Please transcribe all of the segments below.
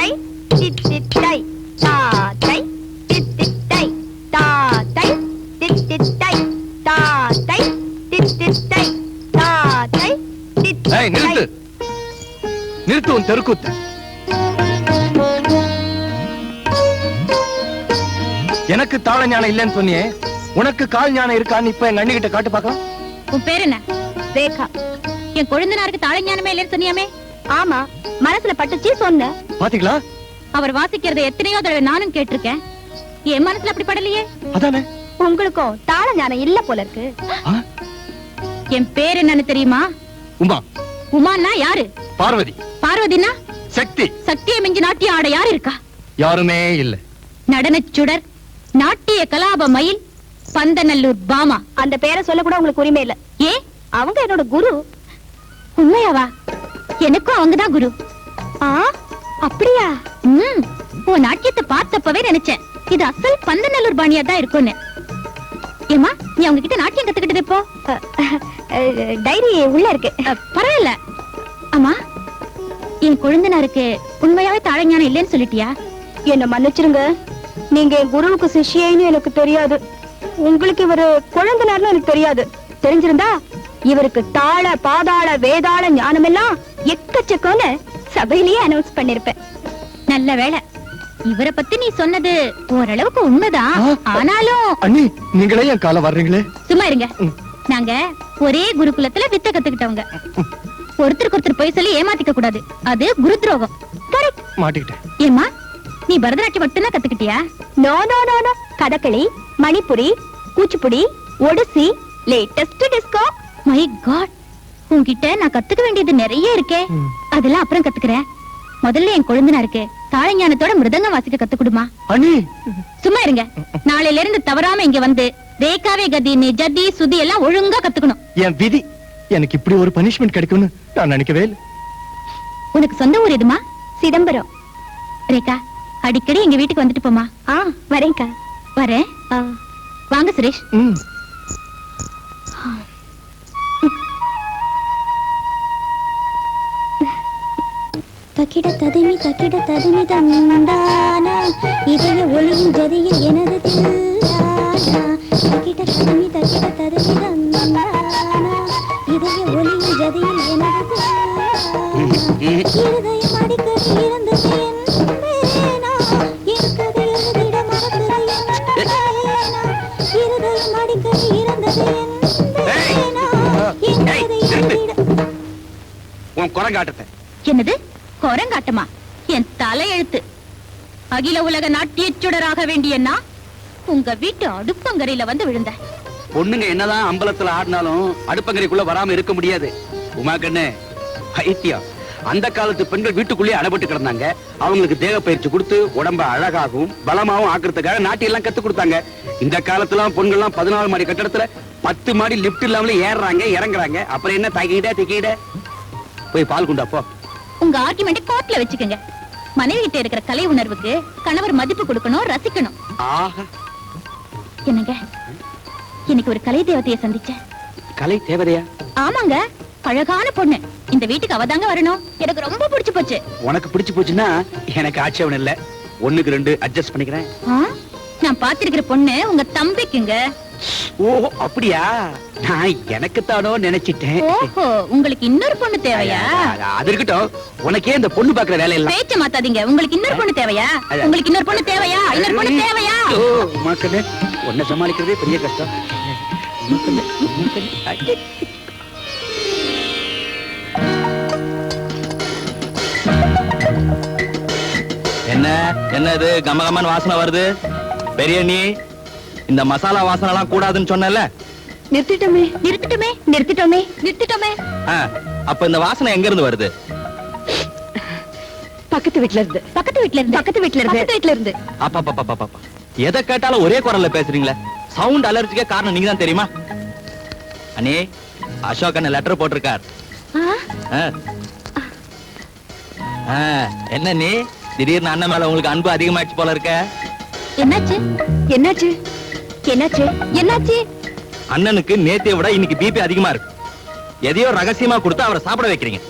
தை. தித்தித்தை தா. தை தித்தித்தை தா. தை தித்தித்தை தா. தை தித்தித்தை தா தை. ஏய் நிறுத்து. நிறுத்து உன் தெருக்கூத்து. எனக்கு தாள ஞானம் இல்லைன்னு சொன்னியே. உனக்கு கால் ஞானம் இருக்கான்னு இப்ப எங்க அண்ணிகிட்ட காட்டு பார்க்கலாம். உன் பேர் என்ன? ரேகா. என் கொழுந்தனாருக்கு தாழ ஞானமே இல்லைன்னு சொன்னியாமே? ஆமா மனசுல பட்டுச்சு சொன்ன. பாத்தீங்களா அவர் வாசிக்கிறத எத்தனையோ தடவை நானும் கேட்டிருக்கேன். என் மனசுல அப்படி படலையே? அதானே? உங்களுக்கும் தாள ஞானம் இல்ல போல இருக்கு? என் பேர் என்னன்னு தெரியுமா? உமா. உமான்னா யாரு? பார்வதி. பார்வதினா? சக்தி. சக்தியை மிஞ்சி நாட்டியம் ஆட யாரு இருக்கா? யாருமே இல்ல. நடனச் சுடர் நாட்டிய கலாப மயில் பந்தநல்லூர் பாமா. அந்த பேரை சொல்ல கூட உங்களுக்கு உரிமை இல்ல. ஏ? அவங்க என்னோட குரு. உண்மையாவா? எனக்கும் அவங்கதான் குரு. ஆ? அப்படியா? ம். உன் நாட்டியத்தை பார்த்தப்பவே நினைச்சேன். இது அசல் பந்தநல்லூர் பாணியா தான் இருக்கும்னு. ஏமா நீ அவங்க கிட்ட நாட்டியம் கத்துக்கிட்டது இப்போ டைரி உள்ள இருக்கு. பரவாயில்ல. அம்மா என் கொழுந்தனாருக்கு உண்மையாவே தாழஞானம் இல்லைன்னு சொல்லிட்டியா? என்ன மன்னிச்சிருங்க. நீங்க என் குருவுக்கு சிஷ்யன்னு எனக்கு தெரியாது. உங்களுக்கு இவரு குழந்தைனார்னு எனக்கு தெரியாது. தெரிஞ்சிருந்தா இவருக்கு தாள பாதாள வேதாள ஞானமெல்லாம் எக்கச்சக்கம்னு சபையிலேயே அனௌன்ஸ் பண்ணிருப்பேன். நல்ல வேளை இவரை பத்தி நீ சொன்னது ஓரளவுக்கு உண்மைதான். ஆனாலும் அண்ணி நீங்களே என் கால வர்றீங்களே? சும்மா இருங்க. நாங்க ஒரே குருகுலத்துல வித்த கத்துக்கிட்டவங்க. ஒருத்தருக்கு ஒருத்தர் போய் சொல்லி ஏமாத்திக்க கூடாது. அது குரு துரோகம். கரெக்ட் மாட்டிக்கிட்டேன். ஏமா நீ பரதநாட்டியம் மட்டும்தான் கத்துக்கிட்டியா? No no no no Kathakali Manipuri Kuchipudi Odissi latest disco my God உன்கிட்ட நான் கத்துக்க வேண்டியது நிறைய இருக்கே. அதெல்லாம் அப்புறம் கத்துக்கிறேன் முதல்ல என் கொழுந்தனாருக்கு தாழஞானத்தோட மிருதங்கம் வாசிக்க கத்துக்கொடுமா? அண்ணி. சும்மா இருங்க. நாளையில இருந்து தவறாம இங்க வந்து ரேகாவே கதின்னு ஜதி சுதி எல்லாம் ஒழுங்கா கத்துக்கணும். என் விதி. எனக்கு இப்படி ஒரு பனிஷ்மெண்ட் கிடைக்கும்னு நான் நினைக்கவே இல்லை. உனக்கு சொந்த ஊர் எதுமா? சிதம்பரம். ரேகா அடிக்கடி எங்க வீட்டுக்கு வந்துட்டு போமா ஆ வரேன்க்கா. வரேன். ஆ, வாங்க சுரேஷ். தக்கிட ததுமி தக்கிட ததுமி தந்தான? இதய ஒளியின் ஜதியில் எனது தில்லானா. தக்கிட ததுமி தக்கிட ததுமி தந்தான? இதய ஒளியின் ஜதியில் எனது தில்லானா. இருதயம் அடிக்கடி இருந்தது. இருதயம் அடிக்கடி இருந்தது என் உன் குரங்காட்டத்தை. என்னது? குரங்காட்டமா? என் தலையெழுத்து. அகில உலக நாட்டியச்சுடராக வேண்டிய நான் உங்க வீட்டு அடுப்பங்கரையில வந்து விழுந்த. பொண்ணுங்க என்னதான் அம்பலத்துல ஆடினாலும் அடுப்பங்கரைக்குள்ள வராம இருக்க முடியாது. உமா கண்ணு பைத்தியம். அந்த காலத்து பெண்கள் வீட்டுக்குள்ளேயே அடைபட்டு கிடந்தாங்க. அவங்களுக்கு தேக பயிற்சி கொடுத்து உடம்ப அழகாகவும் பலமாகவும் ஆக்குறதுக்காக நாட்டியெல்லாம் கத்து கொடுத்தாங்க. இந்த காலத்துல பொண்கள்லாம் பதினாலு மாடி கட்டடத்துல பத்து மாடி லிப்ட் இல்லாமலே ஏறுறாங்க இறங்குறாங்க. அப்புறம் என்ன தகிட திக்கிட போய் பால் குண்டா உங்க ஆர்குமெண்ட் கோர்ட்ல வச்சுக்கோங்க. மனைவி கிட்ட இருக்கிற கலை உணர்வுக்கு கணவர் மதிப்பு கொடுக்கணும் ரசிக்கணும். என்னங்க? இன்னைக்கு ஒரு கலை தேவதைய சந்திச்சேன். கலை தேவதையா? ஆமாங்க. அழகான பொண்ணு. இந்த வீட்டுக்கு அவதாங்க வரணும். எனக்கு ரொம்ப பிடிச்சு போச்சு. உனக்கு பிடிச்சு போச்சுன்னா எனக்கு ஆட்சேபம் இல்ல. ஒண்ணுக்கு ரெண்டு அட்ஜஸ்ட் பண்ணிக்கிறேன்? நான் பாத்திருக்கிற பொண்ணு உங்க தம்பிக்குங்க. ஓ அப்படியா? நான் எனக்குத்தானோ நினைச்சிட்டேன். ஓஹோ உங்களுக்கு இன்னொரு பொண்ணு தேவையா? அது- இருக்கட்டும். உனக்கே இந்த பொண்ணு பாக்குற வேலை இல்ல பேச்ச மாத்தாதீங்க. உங்களுக்கு இன்னொரு பொண்ணு தேவையா? உங்களுக்கு இன்னொரு பொண்ணு தேவையா? இன்னொரு பொண்ணு தேவையா? மக்களே உன்னை சமாளிக்கிறதே பெரிய கஷ்டம். என்ன என்ன இது கம கமன்னு வாசனை வருது. பெரிய நீ? இந்த மசாலா வாசனை எல்லாம் கூடாதுன்னு சொன்னல நிறுத்திட்டோமே. நிறுத்திட்டோமே நிறுத்திட்டோமே. நிறுத்திட்டோமே. அப்ப இந்த வாசனை எங்க இருந்து வருது? பக்கத்து வீட்ல இருந்து. பக்கத்து வீட்ல இருந்து. பக்கத்து வீட்ல இருந்து. பக்கத்து வீட்ல இருந்து. அப்பா எதை கேட்டாலும் ஒரே குரல்ல பேசுறீங்களே. சவுண்ட் அலர்ஜிக்கே காரணம் நீங்க தான் தெரியுமா? அண்ணே அசோக் அண்ணன் லெட்டர் போட்டிருக்கார். என்ன நீ திடீர்னு அண்ணன் மேல உங்களுக்கு அன்பு அதிகமாயிடுச்சு போல இருக்க. என்னாச்சு? என்னாச்சு? என்னாச்சு? என்னாச்சு? அண்ணனுக்கு நேத்தைய விட இன்னைக்கு பிபி அதிகமா இருக்கு. எதையோ ரகசியமா கொடுத்து அவரை சாப்பிட வைக்கிறீங்க.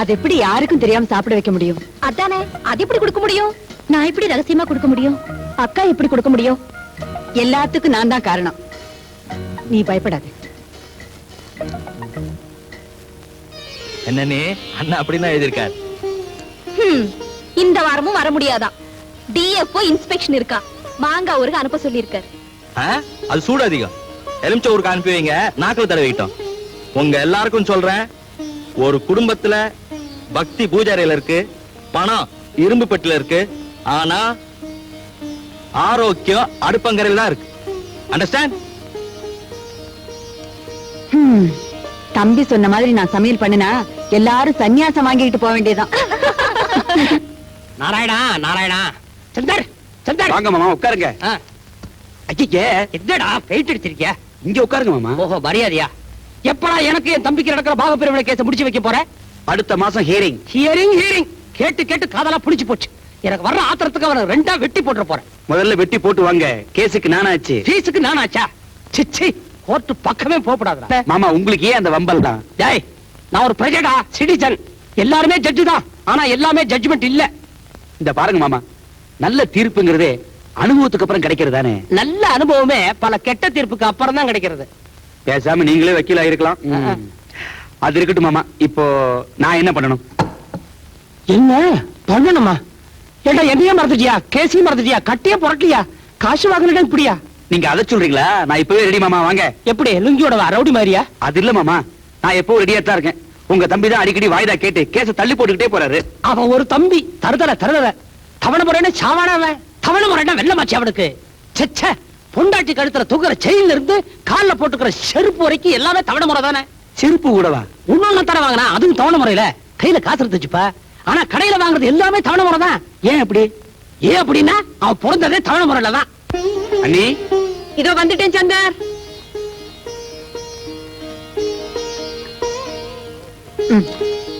அது எப்படி யாருக்கும் தெரியாம சாப்பிட வைக்க முடியும்? அதானே அது எப்படி கொடுக்க முடியும்? நான் எப்படி ரகசியமா கொடுக்க முடியும்? அக்கா எப்படி கொடுக்க முடியும்? எல்லாத்துக்கும் நான் தான் காரணம். நீ பயப்படாத. என்னன்னே அண்ணா அப்படிதான் எழுதியிருக்கார். இந்த வாரமும் வர முடியாதான். டிஎஃப்ஓ இன்ஸ்பெக்ஷன் இருக்கா. மாங்கா ஊருக்கு அனுப்ப சொல்லியிருக்காரு? அது சூடு அதிகம். எலுமிச்சை ஊருக்கு அனுப்பி வைங்க. நாக்கில் தடவிக்கிட்டோம் உங்க எல்லாருக்கும் சொல்றேன் ஒரு குடும்பத்துல பக்தி பூஜாரியில இருக்கு பணம் இரும்பு பெட்டில இருக்கு ஆனா ஆரோக்கியம் அடுப்பங்கரையில் தான் இருக்கு. அண்டர்ஸ்டாண்ட் ஹம், தம்பி சொன்ன மாதிரி நான் சமையல் பண்ணுனா எல்லாரும் சன்னியாசம் வாங்கிட்டு போக வேண்டியதுதான். நாராயணா நாராயணா. சந்தர் சந்தர் வாங்க மாமா உட்காருங்க. ஐயே என்னடா பெயிண்ட் அடிச்சிருக்கிய? இங்க உட்காருங்க மாமா. ஓஹோ மரியாதையா? எப்படா எனக்கு என் தம்பிக்கு நடக்கிற பாக பிரிவினை கேஸ முடிச்சு வைக்க போற? அடுத்த மாசம் ஹியரிங் ஹியரிங் ஹியரிங் கேட்டு கேட்டு காதலா புடிச்சு போச்சு. எனக்கு வர்ற ஆத்திரத்துக்கு அவனை ரெண்டா வெட்டி போட்டுற போறேன். முதல்ல வெட்டி போட்டு வாங்க. கேஸுக்கு நானாச்சு. ஃபீஸுக்கு நானாச்சா? சிச்சி கோர்ட்டு பக்கமே போகப்படாதுடா. மாமா உங்களுக்கு ஏன் அந்த வம்பல் தான்? டேய் நான் ஒரு பிரஜடா சிட்டிசன் எல்லாருமே ஜட்ஜு தான். ஆனா எல்லாமே ஜட்ஜ்மெண்ட் இல்ல. இந்த பாருங்க மாமா. நல்ல தீர்ப்புங்கிறதே அனுபவத்துக்கு அப்புறம் கிடைக்கிறது தானே நல்ல அனுபவமே பல கெட்ட தீர்ப்புக்கு அப்புறம் தான் கிடைக்கிறது. பேசாம நீங்களே வக்கீலா இருக்கலாம். ஆ. அது இருக்கட்டும் மாமா. இப்போ நான் என்ன பண்ணணும்? என்ன? பண்ணணுமா? ஏண்டா என்னையே மறந்துட்டியா? கேசியும் மறந்துட்டியா? கட்டியே புரட்டியா காசு வாங்கினா இப்படியா? நீங்க அதை சொல்றீங்களா? நான் இப்பவே ரெடி மாமா. வாங்க. எப்படி? லுங்கியோட ரவுடி மாதிரியா? அது இல்ல மாமா. நான் எப்பவும் ரெடியா தான் இருக்கேன். உங்க தம்பி தான் அடிக்கடி வாய்தா கேட்டு கேஸ தள்ளி போட்டுக்கிட்டே போறாரு. அவன் ஒரு தம்பி. தருதல தருதல தவணை முறைன்னு சாவானவன் தவணை முறைன்னா வெள்ளமாச்சு அவனுக்கு செச்ச பொண்டாட்டி கழுத்துல தூக்குற செயின்ல இருந்து கால்ல போட்டுக்கிற செருப்பு வரைக்கும் எல்லாமே தவணை முறை தானே? செருப்பு கூடவா? இன்னொன்னு தர வாங்கினா அதுவும் தவணை முறையில. கையில காசு எடுத்துச்சுப்பா ஆனா கடையில வாங்குறது எல்லாமே தவணை முறை தான். ஏன் அப்படி? ஏன் அப்படின்னா அவன் பிறந்ததே தவணை முறையில தான். அண்ணி? இதோ வந்துட்டேன் சந்தர்.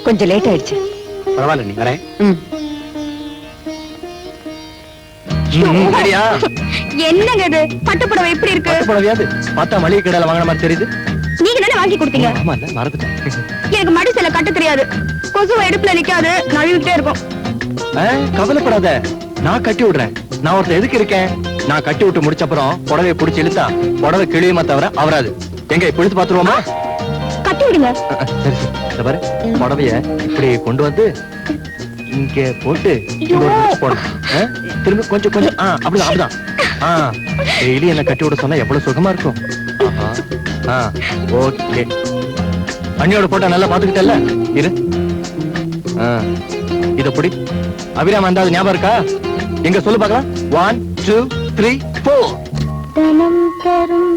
கொஞ்சம் லேட் ஆயிடுச்சு. பரவாயில்ல நீ வரேன். சரியா? என்னங்க இது? பட்டுப்புடவை எப்படி இருக்கு? புடவையாது. பார்த்தா மளிகை கடையில வாங்கின மாதிரி தெரியுது. நீங்க தானே வாங்கி கொடுத்தீங்க? ஆமா இல்ல மறந்துட்டேன். எனக்கு மடி சில கட்ட தெரியாது. கொசு எடுப்புல நிக்காது. நழுவிட்டே இருக்கும். கவலைப்படாத. நான் கட்டி விடுறேன். நான் ஒருத்தர் எதுக்கு இருக்கேன்? நான் கட்டி விட்டு முடிச்ச அப்புறம் புடவைய புடிச்சு இழுத்தா புடவை கிழியுமா தவிர அவராது. எங்க இப்ப இழுத்து பாத்துருவோமா கட்டி விடுங்க. சரி பாரு புடவைய இப்படி கொண்டு வந்து இங்க போட்டு திரும்ப கொஞ்சம் கொஞ்சம். ஆ அப்படிதான் அப்படிதான். ஆ டெய்லி என்ன கட்டி விட சொன்னா எவ்வளவு சுகமா இருக்கும்? ஆஹா. ஆ ஓகே அண்ணியோட போட்டோ நல்லா பாத்துக்கிட்டல இரு. ஆ, இத புடி. அபிராம் வந்தாது ஞாபகம் இருக்கா? எங்க சொல்லு பார்க்கலாம். ஒன் டூ த்ரீ தனம் தரும்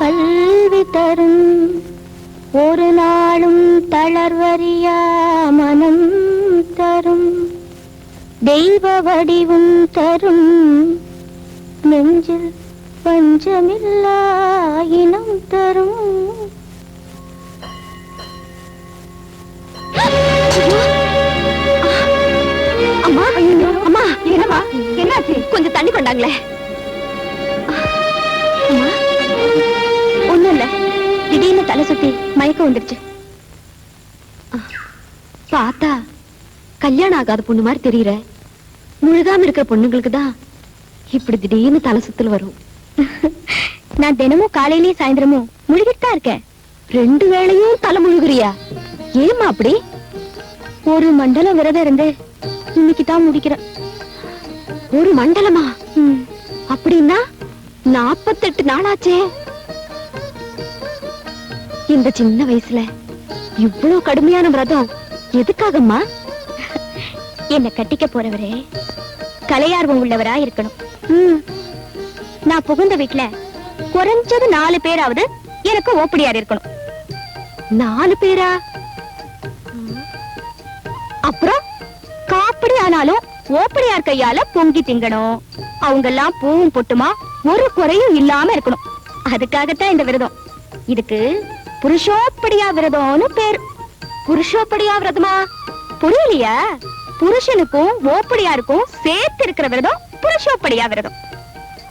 கல்வி தரும் ஒரு நாளும் தளர்வறியா மனம் தரும். தெய்வ வடிவும் தரும். நெஞ்சில் பஞ்சமில்லா இனம் தரும். அம்மா என்னம்மா என்னாச்சு? கொஞ்சம் தண்ணி கொண்டாங்களே. ஒண்ணும் இல்ல. திடீர்னு தலை சுத்தி மயக்கம் வந்துருச்சு. பார்த்தா கல்யாணம் ஆகாத பொண்ணு மாதிரி தெரியற. முழுகாம இருக்கிற பொண்ணுங்களுக்கு தான் இப்படி திடீர்னு தலை சுத்தல் வரும். நான் தினமும் காலையிலயும் சாயந்தரமும் முழுகிட்டு இருக்கேன். ரெண்டு வேளையும் தலை முழுகுறியா? ஏமா அப்படி? ஒரு மண்டலம் விரதம் இருந்து இன்னைக்கு தான் முடிக்கிறேன். ஒரு மண்டலமா? அப்படின்னா நாப்பத்தெட்டு நாளாச்சே. இந்த சின்ன வயசுல இவ்வளவு கடுமையான விரதம் எதுக்காகம்மா? என்ன கட்டிக்க போறவரே கலையார்வம் உள்ளவரா இருக்கணும் நான் புகுந்த வீட்டுல குறைஞ்சது நாலு பேராவது எனக்கு ஓப்படியார் இருக்கணும். நாலு பேரா. அப்புறம் காப்படி ஆனாலும் ஓப்படியார் கையால பொங்கி திங்கணும். அவங்க எல்லாம் பூவும் பொட்டுமா ஒரு குறையும் இல்லாம இருக்கணும். அதுக்காகத்தான் இந்த விரதம். இதுக்கு புருஷோப்படியா விரதம்னு பேர். புருஷோப்படியா விரதமா? புரியலையா? புருஷனுக்கும் ஓப்படியாருக்கும் சேர்த்து இருக்கிற விரதம் புருஷோப்படியா விரதம்.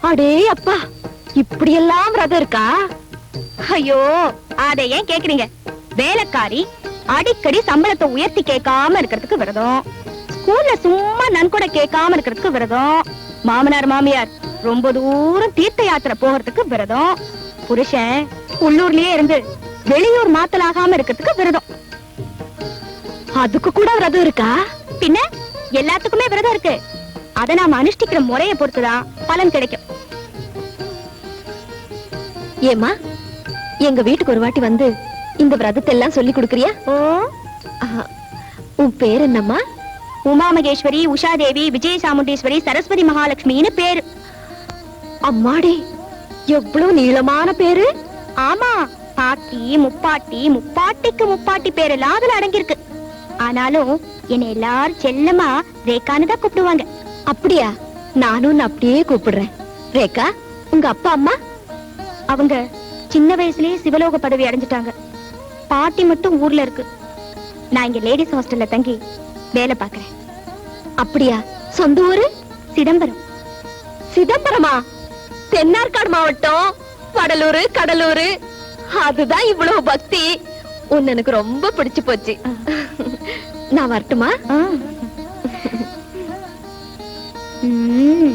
அடே அப்பா இப்படியெல்லாம் விரதம் இருக்கா? ஐயோ அதை ஏன் கேக்குறீங்க? வேலைக்காரி அடிக்கடி சம்பளத்தை உயர்த்தி கேட்காம இருக்கிறதுக்கு விரதம். ஸ்கூல்ல சும்மா நன்கொடை கேட்காம இருக்கிறதுக்கு விரதம். மாமனார் மாமியார் ரொம்ப தூரம் தீர்த்த யாத்திரை போகிறதுக்கு விரதம். புருஷன் உள்ளூர்லயே இருந்து வெளியூர் மாத்தலாகாம இருக்கிறதுக்கு விரதம். அதுக்கு கூட விரதம் இருக்கா? பின்ன? எல்லாத்துக்குமே விரதம் இருக்கு. அதை நாம அனுஷ்டிக்கிற முறையை பொறுத்துதான் பலன் கிடைக்கும். ஏமா எங்க வீட்டுக்கு ஒரு வாட்டி வந்து இந்த விரதத்தை எல்லாம் சொல்லி கொடுக்கறியா. உன் பேர் என்னம்மா? உமா மகேஸ்வரி உஷாதேவி விஜய சாமுண்டீஸ்வரி சரஸ்வதி மகாலட்சுமின்னு பேரு. அம்மாடி எவ்வளவு நீளமான பேரு? ஆமா பாட்டி முப்பாட்டி முப்பாட்டிக்கு முப்பாட்டி பேரெல்லாம் அதுல அடங்கியிருக்கு. ஆனாலும் என்னை எல்லாரும் செல்லமா ரேகான்னு தான் கூப்பிடுவாங்க. அப்படியா? நானும் அப்படியே கூப்பிடுறேன். ரேகா உங்க அப்பா அம்மா? அவங்க சின்ன வயசுலயே சிவலோக பதவி அடைஞ்சிட்டாங்க. பாட்டி மட்டும் ஊர்ல இருக்கு. நான் இங்க லேடிஸ் ஹாஸ்டல்ல தங்கி வேலை பார்க்கறேன். அப்படியா? சொந்த ஊரு? சிதம்பரம். சிதம்பரமா? தென்னார்காடு மாவட்டம். வடலூர் கடலூர். அதுதான் இவ்வளவு பக்தி. உன்னை எனக்கு ரொம்ப பிடிச்சு போச்சு. నా వర్తమా మ్మ్.